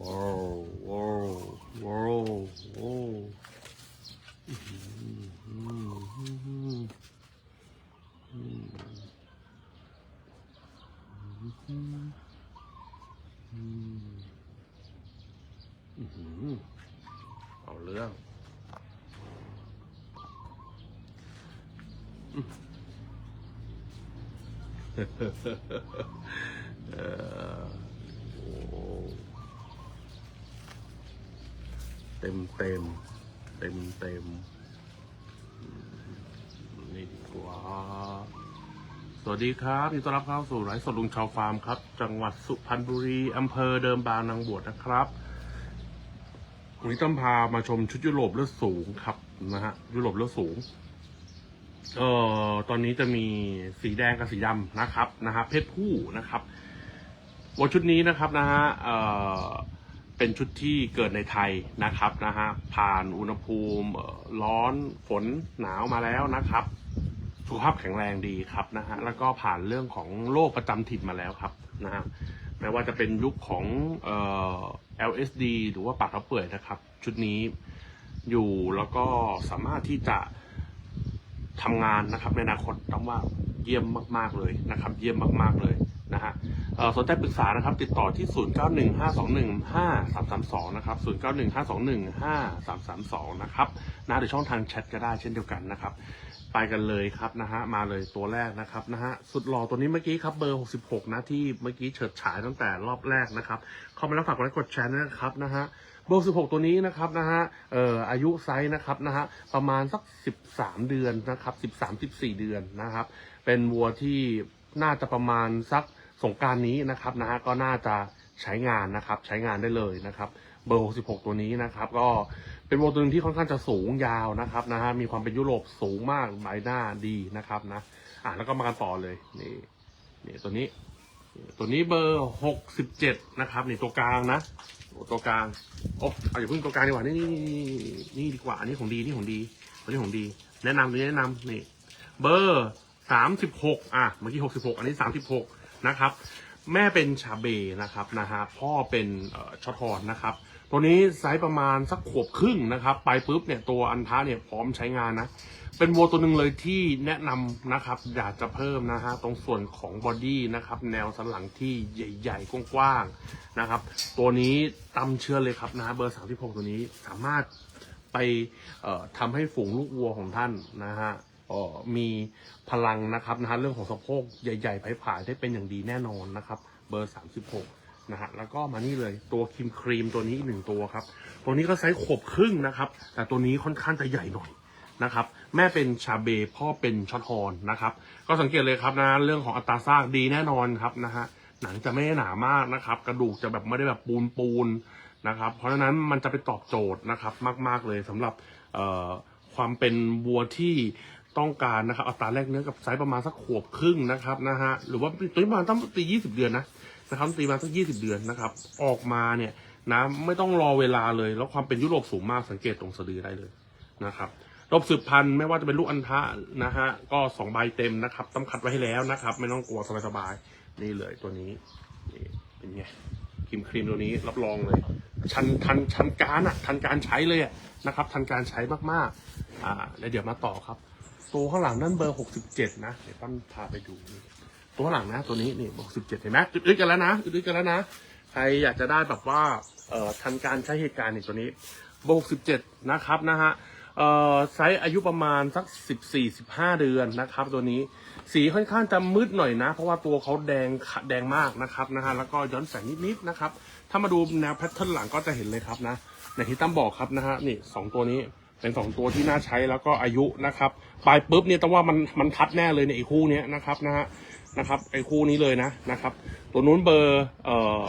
ว้าวว้าวว้าวว้าวอื้อหืออื้อหืออื้อหืออื้อหือ เต็มเต็มเต็มเต็มอืมนี่ดีกว่าสวัสดีครับยินดีต้อนรับเข้าสู่ไลฟ์สดลุงชาวฟาร์มครับ จังหวัดสุพรรณบุรีอำเภอเดิมบางนางบวชนะครับวันนี้ต้องพามาชมชุดยุโรปเลือดสูงครับนะฮะยุโรปเลือดสูง เอ่อตอนนี้จะมีสีแดงกับสีดำนะครับนะฮะเพศผู้นะครับ วัวชุดนี้นะครับนะฮะเเป็นชุดที่เกิดในไทยนะครับนะฮะผ่านอุณหภูมิร้อนฝนหนาวมาแล้วนะครับสุขภาพแข็งแรงดีครับนะฮะแล้วก็ผ่านเรื่องของโรคประจำถิ่นมาแล้วครับนะฮะแม้ว่าจะเป็นยุคของเอ่อ LSD หรือว่าปากกระเปื่อยนะครับ ชุดนี้อยู่แล้วก็สามารถที่จะทำงานนะครับในอนาคตต้องว่าเยี่ยมมาก ๆเลยนะครับ เยี่ยมมาก ๆเลยนะฮะ สนใจปรึกษานะครับ ติดต่อที่ 0915215332 นะครับ 0915215332 นะครับนะหรือช่องทางแชทก็ได้เช่นเดียวกันนะครับ ไปกันเลยครับนะฮะ มาเลยตัวแรกนะครับนะฮะ สุดหล่อตัวนี้เมื่อกี้ครับ เบอร์ 66 นะที่เมื่อกี้เฉิดฉายตั้งแต่รอบแรกนะครับ เข้ามาแล้วฝากกดไลค์กดแชร์นะครับนะฮะเบอร์16 ตัวนี้นะครับนะฮะ เอ่อ อายุไซส์นะครับนะฮะ ประมาณสัก 13 เดือนนะครับ 13-14 เดือนนะครับ เป็นวัวที่น่าจะประมาณสัก สงการนี้นะครับนะฮะก็น่าจะใช้งานนะครับใช้งานได้เลยนะครับ เบอร์ 66 ตัวนี้นะครับ ก็เป็นวัวตัวนึงที่ค่อนข้างจะสูงยาวนะครับนะฮะมีความเป็นยุโรปสูงมากใบหน้าดีนะครับนะอะแล้วก็มากันต่อเลยนี่นี่ตัวนี้ ตัวนี้เบอร์หกสิบเจ็ดนะครับนี่ตัวกลางนะตัวกลางโอ้เอาอย่าเพิ่งตัวกลางดีกว่านี่นี่นี่ดีกว่าอันนี้ของดีนี่ของดีตัวนี้ของดี แนะนำตัวนี้แนะนำนี่เบอร์สามสิบหกอะเมื่อกี้หกสิบหกอันนี้สามสิบหก นะครับ แม่เป็นชาเบนะครับนะฮะพ่อเป็นช็อตฮอนนะครับ ตัวนี้ไซส์ประมาณสักขวบครึ่งนะครับไปปุ๊บเนี่ยตัวอันท้าเนี่ยพร้อมใช้งานนะเป็นวัวตัวหนึ่งเลยที่แนะนำนะครับ อยากจะเพิ่มนะฮะตรงส่วนของบอดี้นะครับ แนวสันหลังที่ใหญ่ๆกว้างๆนะครับ ตัวนี้ตำเชื่อเลยครับนะฮะเบอร์36ตัวนี้สามารถไปทำให้ฝูงลูกวัวของท่านนะฮะ ออมีพลังนะครับนะฮะเรื่องของสะโพกใหญ่ๆผ่ายๆได้เป็นอย่างดีแน่นอนนะครับ เบอร์ 36 นะฮะแล้วก็มานี่เลยตัวครีมครีมตัวนี้อีกหนึ่งตัวครับ ตัวนี้ก็ไซส์ขวบครึ่งนะครับ แต่ตัวนี้ค่อนข้างจะใหญ่หน่อยนะครับแม่เป็นชาเบพ่อเป็นช็อตฮอนนะครับ ก็สังเกตเลยครับนะเรื่องของอัตราซากดีแน่นอนครับนะฮะหนังจะไม่หนามากนะครับ กระดูกจะแบบไม่ได้แบบปูนปูนนะครับ เพราะฉะนั้นมันจะไปตอบโจทย์นะครับมาก ๆเลยสำหรับความเป็นวัวที่ ต้องการนะครับอัตราแรกเนื้อกับไซส์ประมาณสักขวบครึ่งนะครับนะฮะหรือว่าตัวประมาณต้องตียี่สิบเดือนนะนะครับตีมาสักยี่สิบเดือนนะครับ ออกมาเนี่ยนะไม่ต้องรอเวลาเลย แล้วความเป็นยุโรปสูงมากสังเกตตรงสะดือได้เลยนะครับรบสืบพันธุ์ไม่ว่าจะเป็นลูกอันทะนะฮะก็สองใบเต็มนะครับต้องคัดไว้ให้แล้วนะครับ ไม่ต้องกลัวสบายๆนี่เลยตัวนี้นี่เป็นไงครีมครีมตัวนี้รับรองเลย ชันทันชันการอะทันการใช้เลยนะครับ ทันการใช้มากๆอ่าแล้วเดี๋ยวมาต่อครับ ตัวข้างหลังนั่นเบอร์หกสิบเจ็ดนะ เดี๋ยวต้นพาไปดู ตัวข้างหลังนะ ตัวนี้นี่หกสิบเจ็ดเห็นไหมอึดๆกันแล้วนะอึดๆกันแล้วนะ ใครอยากจะได้แบบว่า เอ่อทันการใช้เหตุการณ์นี่ตัวนี้เบอร์หกสิบเจ็ดนะครับนะฮะเอ่อไซส์อายุประมาณสักสิบสี่สิบห้าเดือนนะครับ ตัวนี้สีค่อนข้างจะมืดหน่อยนะ เพราะว่าตัวเขาแดงแดงมากนะครับนะฮะแล้วก็ย้อนแสงนิดๆนะครับ ถ้ามาดูแนวแพทเทิร์นหลังก็จะเห็นเลยครับนะในที่ตั้มบอกครับนะฮะนี่สองตัวนี้ เป็นสองตัวที่น่าใช้แล้วก็อายุนะครับปลายปุ๊บเนี่ยต้องว่ามันมันทัดแน่เลยในไอ้คู่นี้นะครับนะฮะนะครับไอ้คู่นี้เลยนะนะครับ ตัวนู้นเบอร์เอ่อ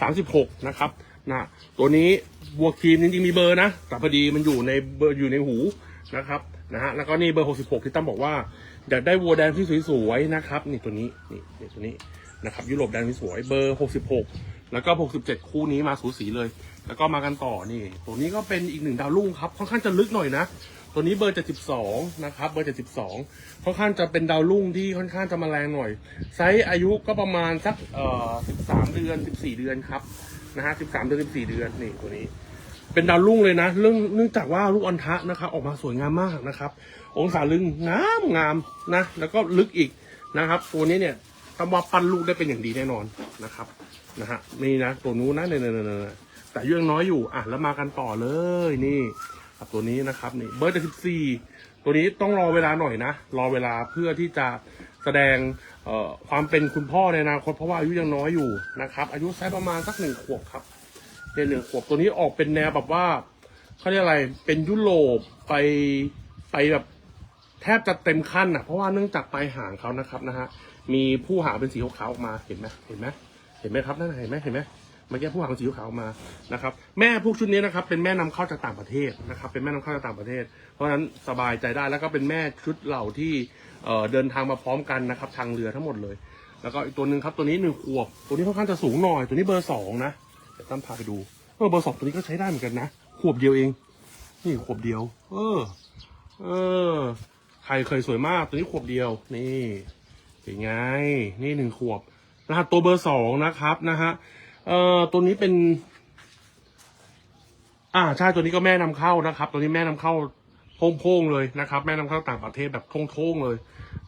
สามสิบหกนะครับนะตัวนี้วัวครีมจริงๆมีเบอร์นะแต่พอดีมันอยู่ในเบอร์อยู่ในหูนะครับนะฮะแล้วก็นี่เบอร์หกสิบหกที่ตั้มบอกว่าอยากได้วัวแดงที่สวยๆนะครับนี่ตัวนี้นี่นี่ตัวนี้นะครับยุโรปแดงที่สวยเบอร์หกสิบหก แล้วก็หกสิบเจ็ดคู่นี้มาสูสีเลย แล้วก็มากันต่อนี่ ตัวนี้ก็เป็นอีกหนึ่งดาวรุ่งครับ ค่อนข้างจะลึกหน่อยนะ ตัวนี้เบอร์ 72 นะครับ เบอร์ 72 ค่อนข้างจะเป็นดาวรุ่งที่ค่อนข้างจะมาแรงหน่อย ไซส์อายุก็ประมาณสักเอ่อ13 เดือน 14 เดือนครับ นะฮะ 13 เดือน 14 เดือน นี่ตัวนี้ เป็นดาวรุ่งเลยนะ เรื่องเนื่องจากว่าลูกอันทะนะครับออกมาสวยงามมากนะครับ องศาลึงงามงามนะ แล้วก็ลึกอีกนะครับ ตัวนี้เนี่ยตำว่าปั้นลูกได้เป็นอย่างดีแน่นอนนะครับ นะฮะนี่นะตัวนู้นนะเนี่ยๆๆๆแต่อายุยังน้อยอยู่อะแล้วมากันต่อเลยนี่ครับตัวนี้นะครับนี่เบอร์เด็ดสิบสี่ตัวนี้ต้องรอเวลาหน่อยนะ รอเวลาเพื่อที่จะแสดงความเป็นคุณพ่อในอนาคตเพราะว่าอายุยังน้อยอยู่นะครับ อายุแค่ประมาณสักหนึ่งขวบครับในหนึ่งขวบตัวนี้ออกเป็นแนวแบบว่าเขาเรียกอะไรเป็นยุโรปไปไปแบบแทบจะเต็มขั้นอะเพราะว่าเนื่องจากปลายหางเขานะครับนะฮะมีผู้หางเป็นสีขาวออกมาเห็นไหมเห็นไหม เห็นไหมครับนั่นเห็นไหมเห็นไหมเมื่อกี้ผู้หางสีขาวมานะครับ แม่พวกชุดนี้นะครับ เป็นแม่นำเข้าจากต่างประเทศนะครับ เป็นแม่นำเข้าจากต่างประเทศ เพราะฉะนั้นสบายใจได้แล้วก็เป็นแม่ชุดเหล่าที่เอ่อเดินทางมาพร้อมกันนะครับ ทางเรือทั้งหมดเลย แล้วก็อีกตัวหนึ่งครับตัวนี้หนึ่งขวบ ตัวนี้ค่อนข้างจะสูงหน่อย ตัวนี้เบอร์สองนะเดี๋ยวตั้มพาไปดูเออเบอร์สองตัวนี้ก็ใช้ได้เหมือนกันนะขวบเดียวเอง นี่ขวบเดียว เออ เออใครเคยสวยมากตัวนี้ขวบเดียว นี่เป็นไง นี่หนึ่งขวบ รหัสตัวเบอร์สองนะครับนะฮะเอ่อตัวนี้เป็น อ่าใช่ตัวนี้ก็แม่นำเข้านะครับ ตัวนี้แม่นำเข้าโพ่งๆเลยนะครับ แม่นำเข้าต่างประเทศแบบโท่งๆเลย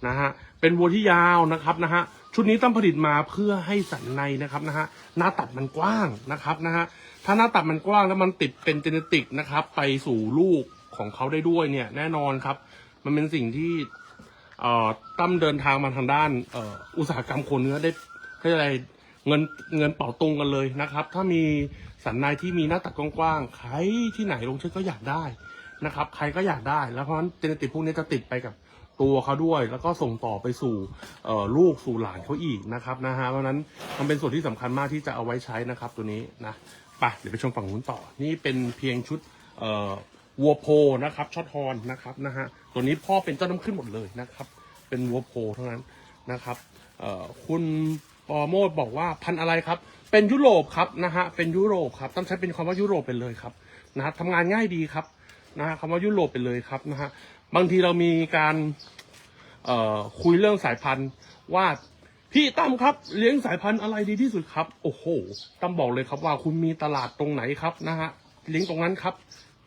นะฮะเป็นวัวที่ยาวนะครับนะฮะชุดนี้ตั้มผลิตมาเพื่อให้สันในนะครับนะฮะหน้าตัดมันกว้างนะครับนะฮะถ้าหน้าตัดมันกว้างแล้วมันติดเป็นเจเนติกนะครับ ไปสู่ลูกของเขาได้ด้วยเนี่ย แน่นอนครับ มันเป็นสิ่งที่เอ่อตั้มเดินทางมาทางด้านอ่ออุตสาหกรรมโคเนื้อได้ เขาเรียกอะไรเงินเงินเป่าตรงกันเลยนะครับ ถ้ามีสันในที่มีหน้าตัดกว้างๆใครที่ไหนลงชื่อก็อยากได้นะครับ ใครก็อยากได้ แล้วเพราะฉะนั้นเจเนติกพวกนี้จะติดไปกับตัวเขาด้วย แล้วก็ส่งต่อไปสู่ลูกสู่หลานเขาอีกนะครับนะฮะเพราะฉะนั้นมันเป็นส่วนที่สำคัญมากที่จะเอาไว้ใช้นะครับตัวนี้นะไปเดี๋ยวไปชมฝั่งนู้นต่อ นี่เป็นเพียงชุดวัวโพนะครับช็อตฮอนนะครับนะฮะตัวนี้พ่อเป็นเจ้าน้ำขึ้นหมดเลยนะครับ เป็นวัวโพเท่านั้นนะครับคุณ ปอโมดบอกว่าพันอะไรครับ เป็นยุโรปครับนะฮะเป็นยุโรปครับต้องใช้เป็นคำว่ายุโรปไปเลยครับนะฮะทำงานง่ายดีครับนะฮะคำว่ายุโรปไปเลยครับนะฮะบางทีเรามีการเอ่อคุยเรื่องสายพันธุ์ว่าพี่ตั้มครับเลี้ยงสายพันธุ์อะไรดีที่สุดครับ โอ้โหตั้มบอกเลยครับว่าคุณมีตลาดตรงไหนครับนะฮะเลี้ยงตรงนั้นครับ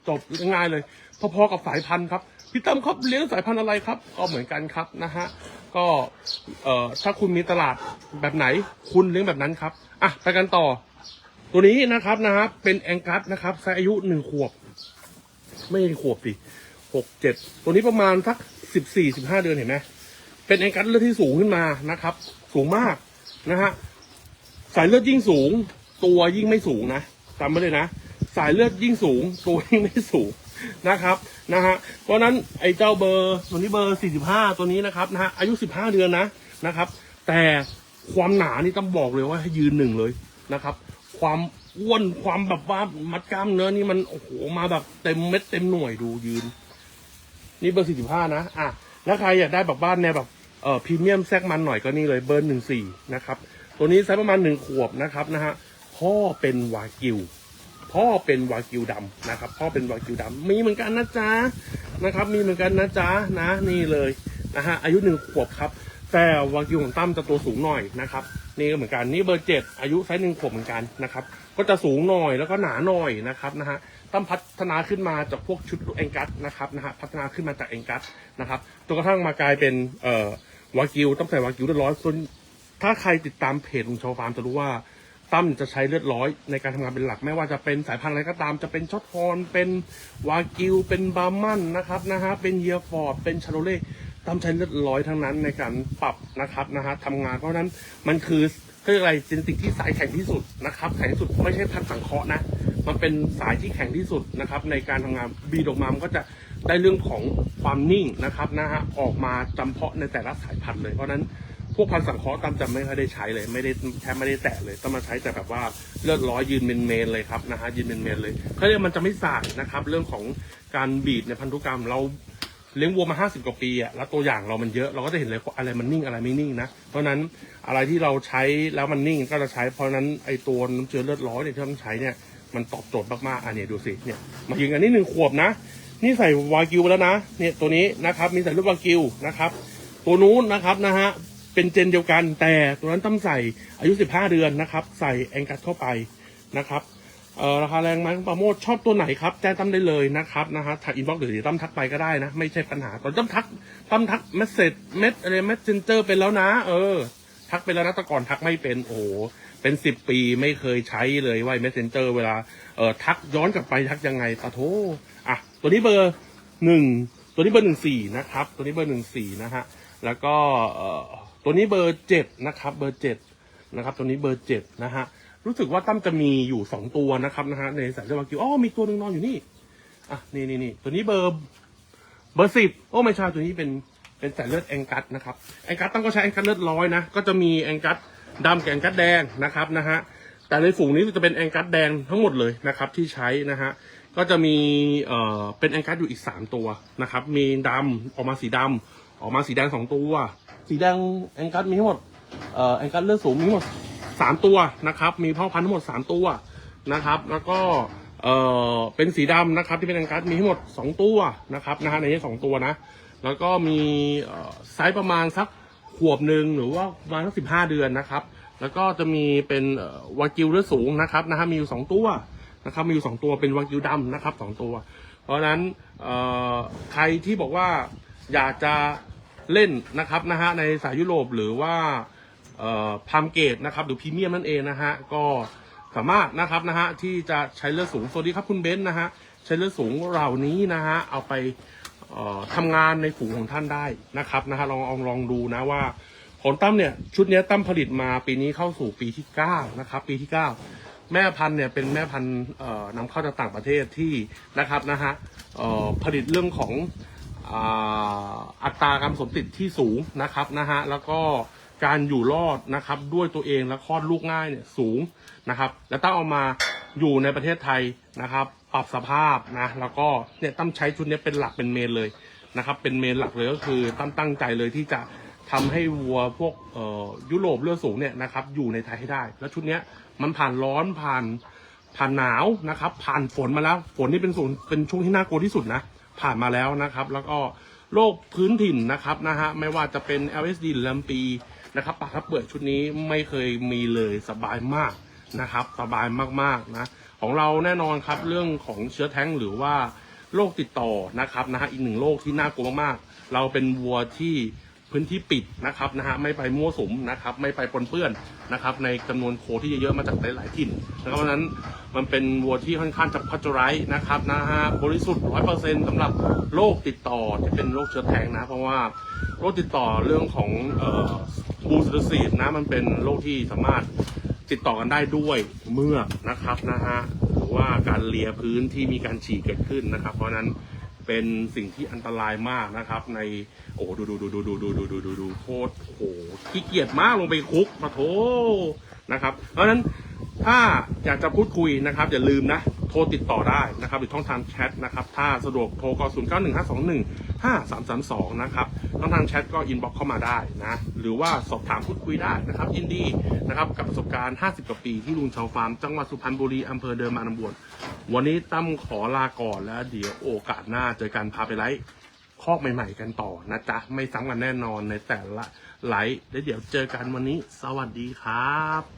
จบง่ายเลย พอๆกับสายพันธุ์ครับ พี่ตั้มครับเลี้ยงสายพันธุ์อะไรครับ ก็เหมือนกันครับนะฮะก็เอ่อถ้าคุณมีตลาดแบบไหน คุณเลี้ยงแบบนั้นครับอะไปกันต่อ ตัวนี้นะครับนะฮะเป็นแองกัสนะครับไซส์อายุหนึ่งขวบ ไม่ใช่ขวบสิหกเจ็ดตัวนี้ประมาณสักสิบสี่สิบห้าเดือนเห็นไหมเป็นแองกัสเลือดที่สูงขึ้นมานะครับ สูงมากนะฮะสายเลือดยิ่งสูง ตัวยิ่งไม่สูงนะจำไว้เลยนะ สายเลือดยิ่งสูง ตัวยิ่งไม่สูง นะครับนะฮะเพราะนั้นไอ้เจ้าเบอร์ตัวนี้เบอร์สี่สิบห้าตัวนี้นะครับนะฮะอายุสิบห้าเดือนนะนะครับ แต่ความหนานี่ต้องบอกเลยว่าให้ยืนหนึ่งเลยนะครับ ความอ้วนความแบบว่ามัดกล้ามเนื้อนี่มันโอ้โหมาแบบเต็มเม็ดเต็มหน่วยดูยืน นี่เบอร์สี่สิบห้านะอะแล้วใครอยากได้แบบบ้านแนวแบบเอ่อพรีเมียมแซกมันหน่อยก็นี่เลยเบอร์หนึ่งสี่นะครับ ตัวนี้ไซส์ประมาณหนึ่งขวบนะครับนะฮะพ่อเป็นวากิว พ่อเป็นวากิวดำนะครับ พ่อเป็นวากิวดำมีเหมือนกันนะจ๊ะนะครับ มีเหมือนกันนะจ๊ะนะนี่เลยนะฮะอายุหนึ่งขวบครับ แต่วากิวของตั้มจะตัวสูงหน่อยนะครับนี่ก็เหมือนกันนี่เบอร์เจ็ดอายุไซส์หนึ่งขวบเหมือนกันนะครับก็จะสูงหน่อยแล้วก็หนาหน่อยนะครับนะฮะตั้มพัฒนาขึ้นมาจากพวกชุดเองกัสนะครับนะฮะพัฒนาขึ้นมาจากเองกัสนะครับจนกระทั่งมากลายเป็นเอ่อวากิวตั้มใส่วากิวเรียบร้อยส่วนถ้าใครติดตามเพจลุงชาวฟาร์มจะรู้ว่า ตั้มจะใช้เลือดร้อยในการทำงานเป็นหลัก ไม่ว่าจะเป็นสายพันธุ์อะไรก็ตาม จะเป็นช็อตฮอน เป็นวากิว เป็นบาร์มันนะครับนะฮะ เป็นเยียฟอร์ด เป็นชาโรเล่ตั้มใช้เลือดร้อยทั้งนั้นในการปรับนะครับนะฮะทำงานเพราะนั้นมันคือเรียกอะไรเจนติกที่สายแข็งที่สุดนะครับ แข็งที่สุดไม่ใช่พันสังเคราะห์นะ มันเป็นสายที่แข็งที่สุดนะครับ ในการทำงานบีดออกมามันก็จะได้เรื่องของความนิ่งนะครับนะฮะออกมาจำเพาะในแต่ละสายพันธุ์เลยเพราะนั้น พวกพันสังเคราะห์ตั้มจะไม่ค่อยได้ใช้เลย ไม่ได้แทบไม่ได้แตะเลยต้องมาใช้แต่แบบว่าเลือดร้อยยืนเมนเมนเลยครับนะฮะยืนเมนเมนเลยเขาเรียกมันจะไม่สายนะครับ เรื่องของการบีดในพันธุกรรมเราเลี้ยงวัวมาห้าสิบกว่าปีอะแล้วตัวอย่างเรามันเยอะ เราก็จะเห็นเลยว่าอะไรมันนิ่งอะไรไม่นิ่งนะ เพราะนั้นอะไรที่เราใช้แล้วมันนิ่งก็จะใช้ เพราะฉะนั้นไอตัวน้ำเชื้อเลือดร้อยเนี่ยที่ต้องใช้เนี่ยมันตอบโจทย์มากๆ อันนี้ดูสิเนี่ยมายิงอันนี้หนึ่งขวบนะ นี่ใส่วากิวไปแล้วนะ เนี่ยตัวนี้นะครับ มีใส่รูปวากิวนะครับ ตัวนู้นนะครับนะฮะ เป็นเจนเดียวกัน แต่ตัวนั้นตั้มใส่อายุ 15 เดือนนะครับ ใส่แองกัสเข้าไปนะครับราคาแรงไหมคุณปราโมดชอบตัวไหนครับแจ้งตั้มได้เลยนะครับนะฮะถักอินบ็อกซ์หรือตั้มทักไปก็ได้นะ ไม่ใช่ปัญหาตอนตั้มทักตั้มทักเมสเซจเมสอะไรเมสเซนเจอร์เป็นแล้วนะ เออ ทักไปแล้วนะแต่ก่อนทักไม่เป็นโอ้เป็นสิบปีไม่เคยใช้เลยว่าเมสเซนเจอร์เวลาเออทักย้อนกลับไปทักยังไงปะโทอะตัวนี้เบอร์หนึ่งตัวนี้เบอร์หนึ่งสี่นะครับ ตัวนี้เบอร์หนึ่งสี่นะฮะแล้วก็เออ ตัวนี้เบอร์เจ็ดนะครับ เบอร์เจ็ดนะครับ ตัวนี้เบอร์เจ็ดนะฮะ รู้สึกว่าตั้มจะมีอยู่สองตัวนะครับนะฮะในสายเลือดวากิวอ๋อมีตัวหนึ่งนอนอยู่นี่ อะ นี่นี่นี่ตัวนี้เบอร์ เบอร์สิบโอ้ไม่ใช่ตัวนี้เป็น เป็นสายเลือดแองกัสนะครับ แองกัสต้องก็ใช้แองกัสเลือดร้อยนะ ก็จะมีแองกัสดำกับแองกัสแดงนะครับนะฮะ แต่ในฝูงนี้จะเป็นแองกัสแดงทั้งหมดเลยนะครับ ที่ใช้นะฮะ ก็จะมี เอ่อ เป็นแองกัสอยู่อีกสามตัวนะครับ มีดำออกมาสีดำ ออกมาสีแดงสองตัว สีแดงแองกัสมีทั้งหมดเอ่อแองกัสเลือดสูงมีทั้งหมดสามตัวนะครับ มีพ่อพันธุ์ทั้งหมดสามตัวนะครับ แล้วก็เอ่อเป็นสีดำนะครับที่เป็นแองกัสมีทั้งหมดสองตัวนะครับนะฮะในนี้สองตัวนะ แล้วก็มีเอ่อไซส์ประมาณสักขวบหนึ่งหรือว่าประมาณสักสิบห้าเดือนนะครับ แล้วก็จะมีเป็นเอ่อวากิวเลือดสูงนะครับนะฮะมีอยู่สองตัวนะครับมีอยู่สองตัวเป็นวากิวดำนะครับสองตัว เพราะฉะนั้นเอ่อใครที่บอกว่าอยากจะ เล่นนะครับนะฮะในสายยุโรปหรือว่าพามเกตนะครับหรือพรีเมียมนั่นเองนะฮะก็สามารถนะครับนะฮะที่จะใช้เลือดสูงสวัสดีครับคุณเบนซ์นะฮะใช้เลือดสูงเหล่านี้นะฮะเอาไปเอ่อทำงานในฝูงของท่านได้นะครับนะฮะลองลองลองดูนะว่าของตั้มเนี่ยชุดนี้ตั้มผลิตมาปีนี้เข้าสู่ปีที่เก้านะครับปีที่เก้าแม่พันธุ์เนี่ยเป็นแม่พันธุ์นำเข้าจากต่างประเทศที่นะครับนะฮะผลิตเรื่องของ อ่าอัตราการสมติดที่สูงนะครับนะฮะแล้วก็การอยู่รอดนะครับด้วยตัวเองและคลอดลูกง่ายเนี่ยสูงนะครับ แล้วตั้มเอามาอยู่ในประเทศไทยนะครับ ปรับสภาพนะแล้วก็เนี่ยตั้มใช้ชุดนี้เป็นหลักเป็นเมนเลยนะครับ เป็นเมนหลักเลยก็คือตั้มตั้งใจเลยที่จะทำให้วัวพวกเอ่อยุโรปเลือดสูงเนี่ยนะครับอยู่ในไทยให้ได้ แล้วชุดนี้มันผ่านร้อนผ่านผ่านหนาวนะครับ ผ่านฝนมาแล้ว ฝนนี่เป็นส่วนเป็นช่วงที่น่ากลัวที่สุดนะ ผ่านมาแล้วนะครับ แล้วก็โรคพื้นถิ่นนะครับนะฮะไม่ว่าจะเป็น LSD หรือลำปีนะครับปากทับเปิดชุดนี้ไม่เคยมีเลยสบายมากนะครับ สบายมากๆนะของเราแน่นอนครับเรื่องของเชื้อแท้งหรือว่าโรคติดต่อนะครับนะฮะอีกหนึ่งโรคที่น่ากลัวมากๆเราเป็นวัวที่ พื้นที่ปิดนะครับนะฮะไม่ไปมั่วสุมนะครับไม่ไปปนเปื้อนนะครับในจำนวนโคที่เยอะๆมาจากหลายๆถิ่นนะครับเพราะฉะนั้นมันเป็นวัวที่ค่อนข้างจะพัชไรนะครับนะฮะบริสุทธิ์ร้อยเปอร์เซ็นต์สำหรับโรคติดต่อที่เป็นโรคเชื้อแท้งนะ เพราะว่าโรคติดต่อเรื่องของบูสเตอร์ซีดนะมันเป็นโรคที่สามารถติดต่อกันได้ด้วยเมื่อกนะครับนะฮะหรือว่าการเลียพื้นที่มีการฉี่เกิดขึ้นนะครับ เพราะฉะนั้น เป็นสิ่งที่อันตรายมากนะครับ ในโอ้ดูดูดูดูดูดูดูดูดูดูโคตรโอ้โหขี้เกียจมากลงไปคุกมาโถนะครับ เพราะฉะนั้นถ้าอยากจะพูดคุยนะครับ อย่าลืมนะ โทรติดต่อได้นะครับหรือช่องทางแชทนะครับ ถ้าสะดวกโทรก็0 9 1 5 2 1 5 3 3 2 นะครับช่องทางแชทก็อินบ็อกเข้ามาได้นะ หรือว่าสอบถามพูดคุยได้นะครับ ยินดีนะครับ กับประสบการณ์ 50 กว่าปีที่ลุงชาวฟาร์มจังหวัดสุพรรณบุรีอำเภอเดิมมานำบวช วันนี้ตั้มขอลาก่อนแล้ว เดี๋ยวโอกาสหน้าเจอกันพาไปไลฟ์คอกใหม่ๆกันต่อนะจ๊ะ ไม่ซ้ำกันแน่นอนในแต่ละไลฟ์แล้วเดี๋ยวเจอกันวันนี้ สวัสดีครับ